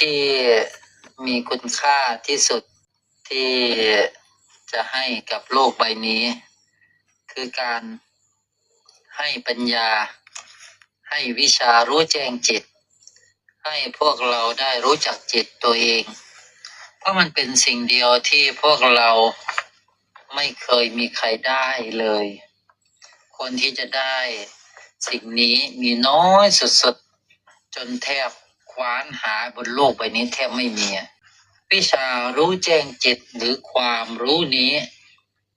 ที่มีคุณค่าที่สุดที่จะให้กับโลกใบนี้ คือการให้ปัญญา ให้วิชารู้แจ้งจิต ให้พวกเราได้รู้จักจิตตัวเอง เพราะมันเป็นสิ่งเดียวที่พวกเราไม่เคยมีใครได้เลย คนที่จะได้สิ่งนี้มีน้อยสุดๆ จนแทบ ควานหาบนโลกใบนี้แทบไม่มีวิชารู้แจ้งจิตหรือความรู้นี้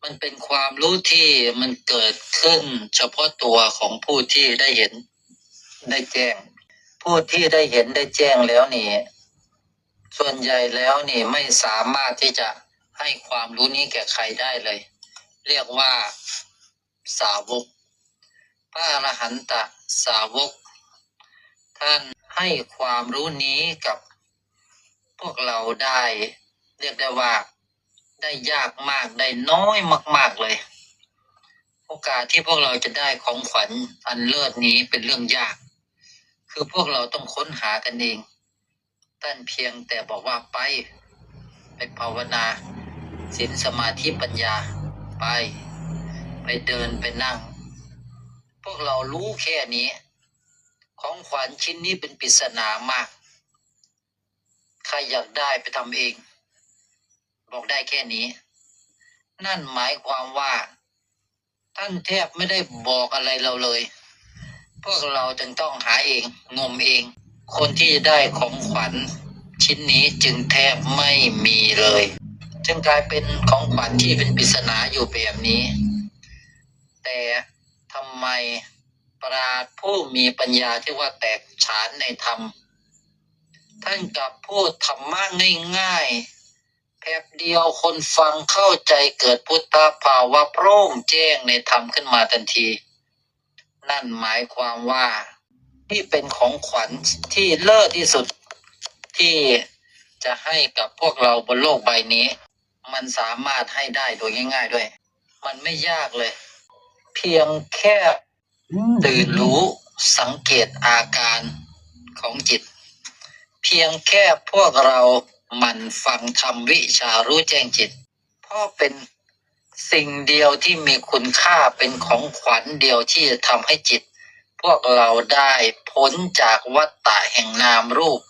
มันเป็นความรู้ที่มันเกิดขึ้น เฉพาะตัวของผู้ที่ได้เห็นได้แจ้ง ผู้ที่ได้เห็นได้แจ้งแล้วนี่ ส่วนใหญ่แล้วนี่ไม่สามารถที่จะให้ความรู้นี้แก่ใครได้เลย เรียกว่าสาวก พระอรหันตสาวก ท่าน ให้ความรู้นี้กับพวกเราได้ เรียกได้ว่าได้ยากมากได้น้อยมาก ๆเลย โอกาสที่พวกเราจะได้ของขวัญอันเลิศนี้เป็นเรื่องยาก คือพวกเราต้องค้นหากันเองท่านเพียงแต่บอกว่าไป ไปภาวนาศีลสมาธิปัญญาไป ไปเดินไปนั่ง พวกเรารู้แค่นี้ ของขวัญชิ้นนี้เป็นปริศนามาก ใครอยากได้ไปทำเอง บอกได้แค่นี้ นั่นหมายความว่า ท่านแทบไม่ได้บอกอะไรเราเลย พวกเราจึงต้องหาเอง งมเอง คนที่ได้ของขวัญชิ้นนี้จึงแทบไม่มีเลย จึงกลายเป็นของขวัญที่เป็นปริศนาอยู่แบบนี้ แต่ทำไม ปราดผู้มีปัญญาที่ว่าแตกฉานในธรรม ท่านกับพูดธรรมะง่ายๆแป๊บเดียวคนฟังเข้าใจเกิดพุทธภาวะโปร่งแจ้งในธรรมขึ้นมาทันที นั่นหมายความว่าที่เป็นของขวัญที่เลิศที่สุดที่จะให้กับพวกเราบนโลกใบนี้ มันสามารถให้ได้โดยง่าย ๆด้วย มันไม่ยากเลย เพียงแค่ ตื่นรู้สังเกตอาการของจิต เพียงแค่พวกเราหมันฟังธรรมวิชารู้แจ้งจิตพ่อเป็นสิ่งเดียวที่มีคุณค่าเป็นของขวัญเดียวที่จะทำให้จิต พวกเราได้พ้นจากวัฏฏะแห่งนามรูป